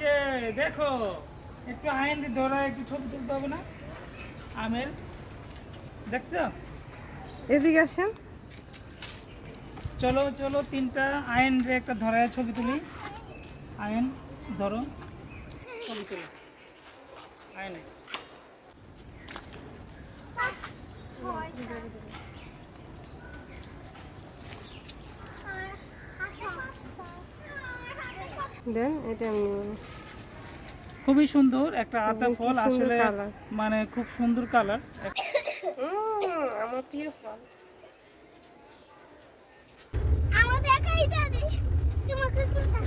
যে দেখো একটু আইন ধরা একটু ছবি তুলতে হবে না? আমের দেখছ? এদিকে আসেন। চলো চলো তিনটা আয়ন রে একটা ধরায় ছবি তুলি। আয়ন ধরো। ছবি তুলি। আয়নে দেন এটা আমি খুবই সুন্দর একটা আতা ফল আসলে। মানে খুব সুন্দর কালার। আমার প্রিয় ফল। আমার দেখাই দাদি তোমাকে কোনটা?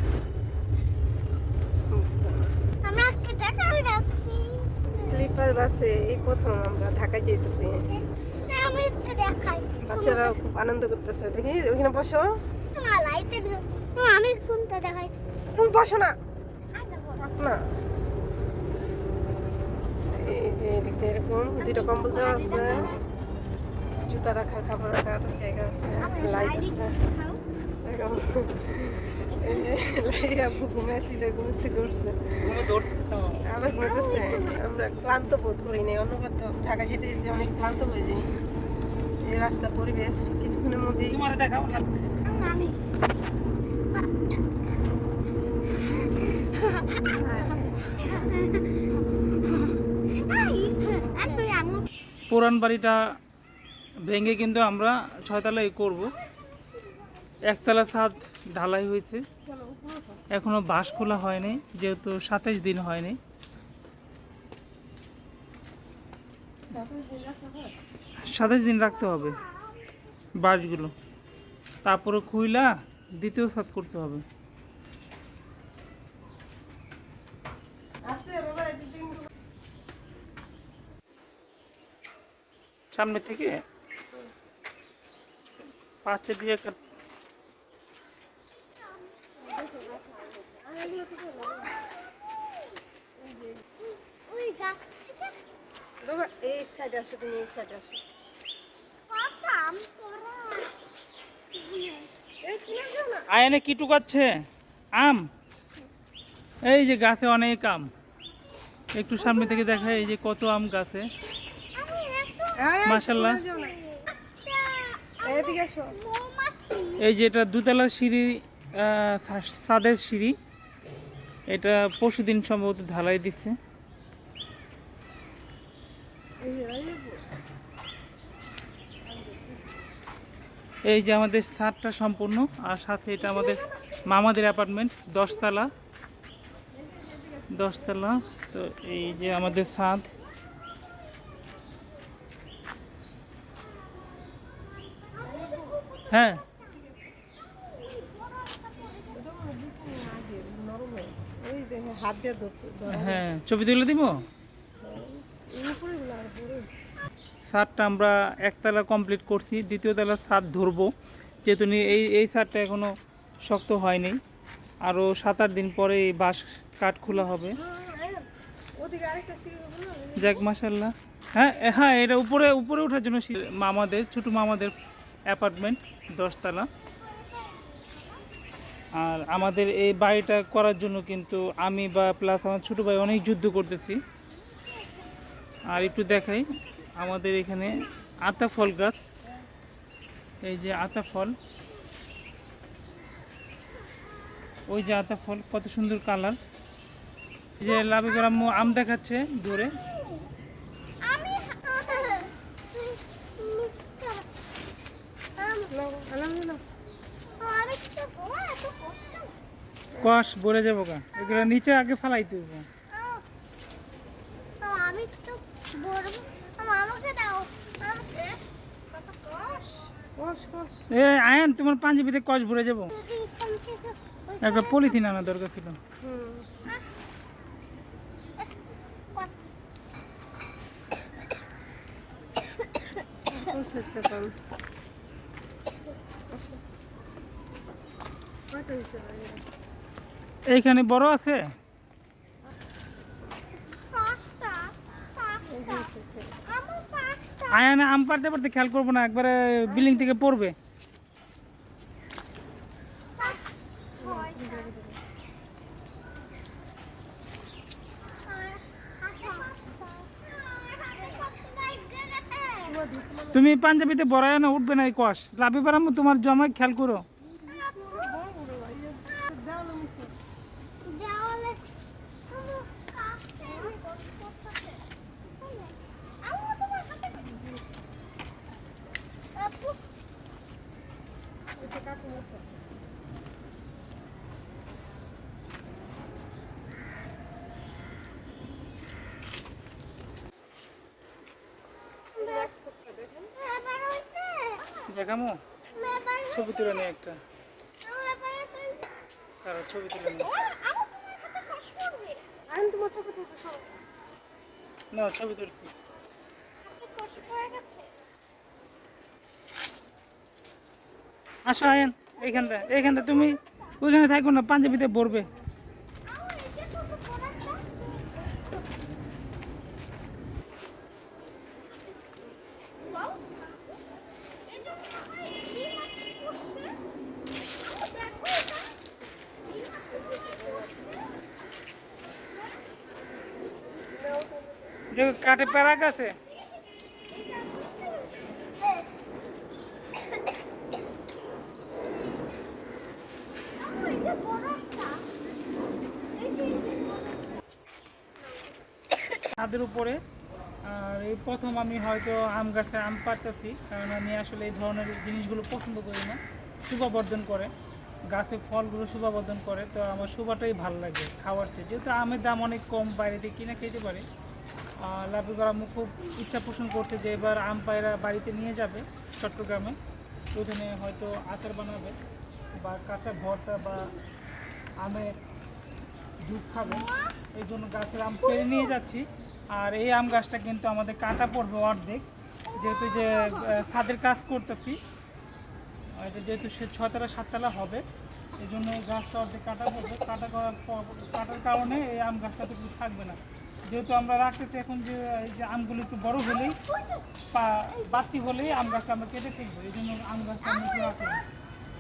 আমরা আজকে দেখাই যাচ্ছি। স্লিপার বাসে এই প্রথম আমরা ঢাকায় যেতেছি। দেখাই। বাচ্চারা খুব আনন্দ করতেছে। দেখি ওখানে বসো। তোমার আমি কোনটা দেখাই? তুমি বসো না। না। এদিকে এরকম দুইটা কম্বল দেওয়া আছে। জুতা রাখার খাবার রাখার জায়গা আছে লাইট আছে। আবার ঘুমাইতেছে। আমরা ক্লান্ত বোধ করি নাই। অন্যবার তো ঢাকা যেতে যেতে অনেক ক্লান্ত হয়ে যাই। এই রাস্তা পরিবেশ কিছুক্ষণের মধ্যেই দেখাও আমি তুই আমি পুরান বাড়িটা ভেঙে কিন্তু আমরা ছয়তলায় করব। একতলা ছাদ ঢালাই হয়েছে। এখনও বাঁশ খোলা হয়নি, যেহেতু সাতাইশ দিন হয়নি। সাতাইশ দিন রাখতে হবে বাঁশগুলো। তারপরে খুইলা দ্বিতীয় ছাদ করতে হবে। সামনে থেকে পাঁচে দিয়ে এই সাইডে আসো তুমি এই সাইডে আসো। আয়নে কি টুকাচ্ছে? আম। এই যে গাছে অনেক আম। একটু সামনে থেকে দেখা এই যে কত আম গাছে। মাশাল্লাহ। এই যে এটা দুতলার সিঁড়ি আহ, সা- ছাদের সিঁড়ি। এটা পরশুদিন সম্ভবত ঢালাই দিচ্ছে এই যে, এই যে আমাদের ছাদটা সম্পূর্ণ আর সাথে এটা আমাদের মামাদের অ্যাপার্টমেন্ট দশতলা। দশতলা তো এই যে আমাদের ছাদ হ্যাঁ। হ্যাঁ ছবি তুলে দিব? আর আমরা একতলা কমপ্লিট করছি দ্বিতীয় তলার ছাদ ধরবো। যেহেতু এই এই সারটা এখনও শক্ত হয়নি। আরও সাত আট দিন পরে এই বাঁশ কাঠ খোলা হবে। আরেকটা সিঁড়ি যাক মাসাল্লাহ হ্যাঁ হ্যাঁ এটা উপরে উপরে ওঠার জন্য মামাদের ছোট মামাদের অ্যাপার্টমেন্ট দশতলা। আর আমাদের এই বাড়িটা করার জন্য কিন্তু আমি বা প্লাস আমার ছোটো ভাই অনেক যুদ্ধ করতেছি। আর একটু দেখাই, আমাদের এখানে আতা ফল গাছ। এই যে আতা ফল। ওই যে আতা ফল, কত সুন্দর কালার এই যে লাভি আম দেখাচ্ছে, ধরে আমি নাও, আলহামদুলিল্লাহ। আমি তো বড় এত কষ্ট কষ ভরে যাব গা এগুলো নিচে আগে ফালাইতে হবে তো আমি তো বড় আমাকে দাও আমাকে কত কষ্ট কষ, কষ। এ আয়ান তোমার পাঞ্জাবিতে কষ ভরে যাব একটা পলিথিন আনা দরকার ছিল হুম। এইখানে বড় আছে? আয়া আম পারতে পারতে খেয়াল করব না একবারে বিল্ডিং থেকে পড়বে। তুমি পাঞ্জাবিতে বড়ায় আয়না উঠবে না এই কষ লাভি পারাম তোমার জমায় খেয়াল করো। দেখামো ছবি তুলে নে একটা। এবার ছবি তুলে নে। আমি তোমার হাতে কষ্ট করবে আমি তোমার চোখে থেকে সব না ছবি তুলছি আসো আয়েন এইখানটা এইখানটা তুমি ওইখানে থাকো না পাঞ্জাবিতে ভরবে আমার এই যে ছোট ফোনটা ওয়াও এই যে আমার এই মাছ করছে দেখো এটা এই মাছ করছে দেখো কাঠে এই যে ছাদের উপরে, আর এই প্রথম আমি হয়তো আম গাছে আম পাড়তেছি, কারণ আমি আসলে এই ধরনের জিনিসগুলো পছন্দ করি না। শোভাবর্ধন করে, গাছে ফলগুলো শোভাবর্ধন করে, তো আমার শোভাটাই ভালো লাগে খাওয়ার চেয়ে। যেহেতু আমের দাম অনেক কম, বাইরে থেকে কিনে খেতে পারি। লাভি করা আমার খুব ইচ্ছা পোষণ করছে যে এবার আম পায়রা বাড়িতে নিয়ে যাবে চট্টগ্রামে। ওখানে হয়তো আচার বানাবে বা কাঁচা ভর্তা বা আমের জুস খাবে। এই জন্য গাছের আম পেরে নিয়ে যাচ্ছি। আর এই আম গাছটা কিন্তু আমাদের কাটা পড়বে অর্ধেক। যেহেতু যে ছাদের কাজ করতেছি এটা যেহেতু সে ছতলা সাততলা হবে, এই জন্য গাছটা অর্ধেক কাটা পড়বে। কাটা করার কাটার কারণে এই আম গাছটা তো কিছু থাকবে না। যেহেতু আমরা রাখতেছি এখন যে এই যে আমগুলো একটু বড় হলেই বাড়তি হলেই আম গাছটা আমরা কেটে ফেলব। এই জন্য আম গাছটা আমরা রাখলাম।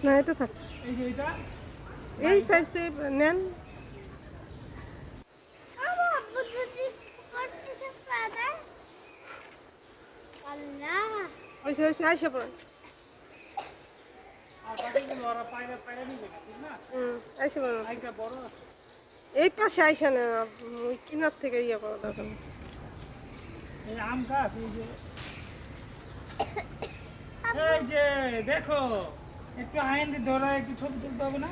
না এটা থাক। এই যে এটা। এই সাইজে নেন। ওইসে ওইসে আইসা আর বাকিগুলো ওরা পায়রা পায়রা নিবে না ঠিক না? হুম আইসা বড় আছে। এই পাশে আইসা নেন ওই কিনার থেকে ইয়ে করা দরকার। এই আম গাছ এই যে। এই যে দেখো একটু আইন ধরা একটু ছবি তুলতে হবে না?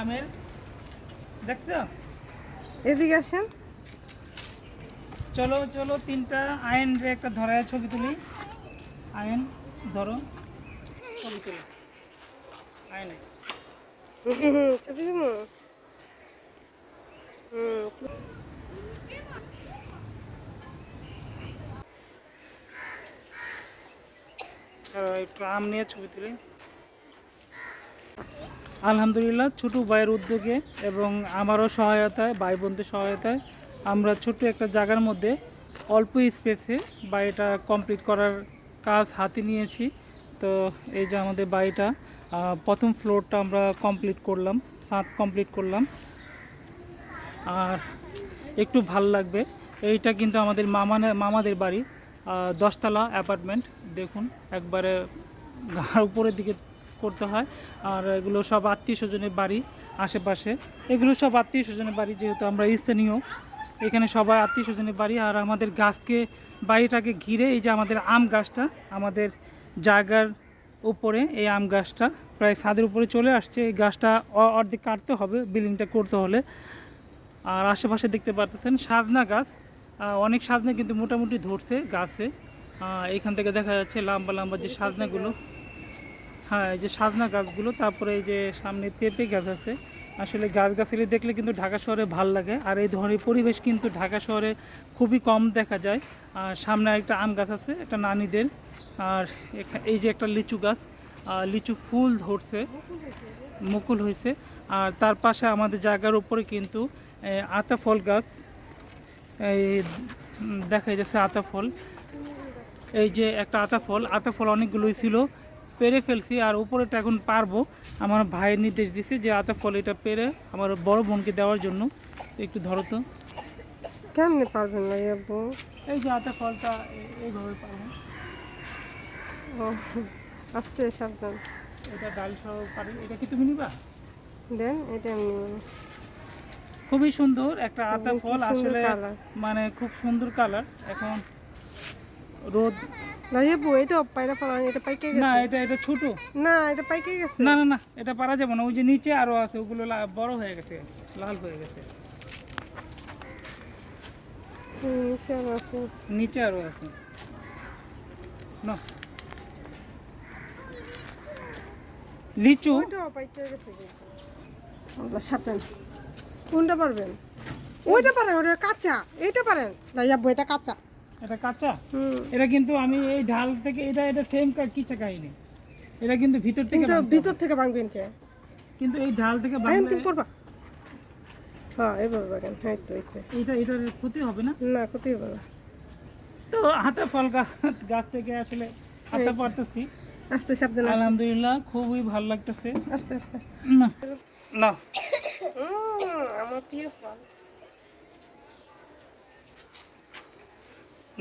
আমের। দেখছ? এদিকে আসেন। চলো চলো তিনটা আইন রে একটা ধরায় ছবি তুলি। আইন ধরো ছবি তুলি। আইন। ছবি তুলবো? একটু আম নিয়ে ছবি তুলি। আলহামদুলিল্লাহ, ছোটো ভাইয়ের উদ্যোগে এবং আমারও সহায়তায়, ভাই বোনদের সহায়তায় আমরা ছোট্ট একটা জায়গার মধ্যে অল্প স্পেসে বাড়িটা কমপ্লিট করার কাজ হাতে নিয়েছি। তো এই যে আমাদের বাড়িটা প্রথম ফ্লোরটা আমরা কমপ্লিট করলাম ছাদ কমপ্লিট করলাম। আর একটু ভালো লাগবে। এইটা কিন্তু আমাদের মামানে, মামাদের বাড়ি। দশতলা অ্যাপার্টমেন্ট, দেখুন, একবারে উপরের দিকে করতে হয়। আর এগুলো সব আত্মীয় স্বজনের বাড়ি আশেপাশে। এগুলো সব আত্মীয় স্বজনের বাড়ি, যেহেতু আমরা স্থানীয়। এখানে সবাই আত্মীয় স্বজনের বাড়ি। আর আমাদের গাছকে, বাড়িটাকে ঘিরে এই যে আমাদের আম গাছটা, আমাদের জায়গার উপরে এই আম গাছটা, প্রায় ছাদের উপরে চলে আসছে। এই গাছটা অর্ধেক কাটতে হবে বিল্ডিংটা করতে হলে। আর আশেপাশে দেখতে পারতেছেন সাজনা গাছ। অনেক সাজনা কিন্তু মোটামুটি ধরছে গাছে। এখান থেকে দেখা যাচ্ছে লম্বা লম্বা যে সাজনাগুলো। হ্যাঁ এই যে সাজনা গাছগুলো, তারপরে এই যে সামনে পেঁপে গাছ আছে। আসলে গাছ গাছালি দেখলে কিন্তু ঢাকা শহরে ভালো লাগে। আর এই ধরনের পরিবেশ কিন্তু ঢাকা শহরে খুবই কম দেখা যায়। আর সামনে একটা আম গাছ আছে একটা নানিদের। আর এই যে একটা লিচু গাছ। লিচু ফুল ধরছে, মুকুল হয়েছে। আর তার পাশে আমাদের জায়গার উপরে কিন্তু আতা ফল গাছ এই দেখা যাচ্ছে আতা ফল এই যে একটা আতা ফল আতা ফল অনেকগুলোই ছিল পেরে ফেলছি আর উপরেটা এখন পারব। আমার ভাইয়ের নির্দেশ দিছে যে আতা ফল এটা পেরে আমার বড় বোনকে দেওয়ার জন্য। একটু ধরো তো। কেমনে পারবেন না এই আব্বু? এই যে আতা ফলটা এইভাবে পারব। আস্তে সাবধান। এটা ডাল সহ পারি এটা কি তুমি নিবা? দেন এটা এমনি মানে। খুবই সুন্দর একটা আতা ফল আসলে মানে খুব সুন্দর কালার এখন রোদ বউ এটা এটা পাইকে না এটা এটা ছোট। না এটা পাইকে গেছে। না না না এটা পারা যাবে না। ওই যে নিচে আরও আছে ওগুলো লা- বড় হয়ে গেছে লাল হয়ে গেছে। নিচে আরও আছে। নিচে আরও আছে। না। লিচু। ওইটাও পাইকে গেছে আল্লাহ সাবধান কোনটা পারবেন? ওইটা পারেন ওটা কাঁচা এইটা পারেন। দাঁড়িয়ে আব্বু এটা কাঁচা। এটা কাঁচা? হুম। এটা কিন্তু আমি এই ঢাল থেকে এটা এটা সেম কিচ্ছা কাহিনি। এটা কিন্তু ভিতর থেকে কিন্তু ভিতর থেকে ভাঙবেন কে? কিন্তু এই ঢাল থেকে হ্যাঁ ভাঙলে তুমি পড়বা হ্যাঁ এবার বাগান হ্যাঁ তো হয়েছে এটা এটার ক্ষতি হবে না? না ক্ষতি হবে না। তো হাতে ফল গাছ থেকে আসলে হাতে পারতেছি। আস্তে সাবধান। আলহামদুলিল্লাহ খুবই ভালো লাগতেছে। আস্তে আস্তে। না। না।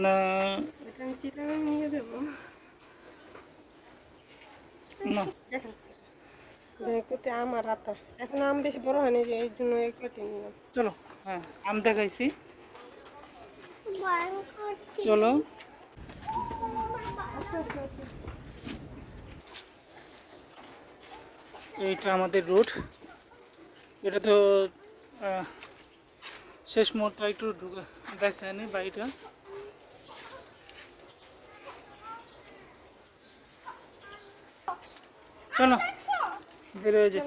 না। এটা আমি চিটাগাং নিয়ে দেবো না। দেখতে আমার হাতা এখন আম বেশি হয়নি যে জন্য এই চলো হ্যাঁ আম চলো। এইটা আমাদের রোড এটা তো আহ, শেষ মোড়টা একটু ঢুকে দেখায়নি বাড়িটা চলো বেরোয় যে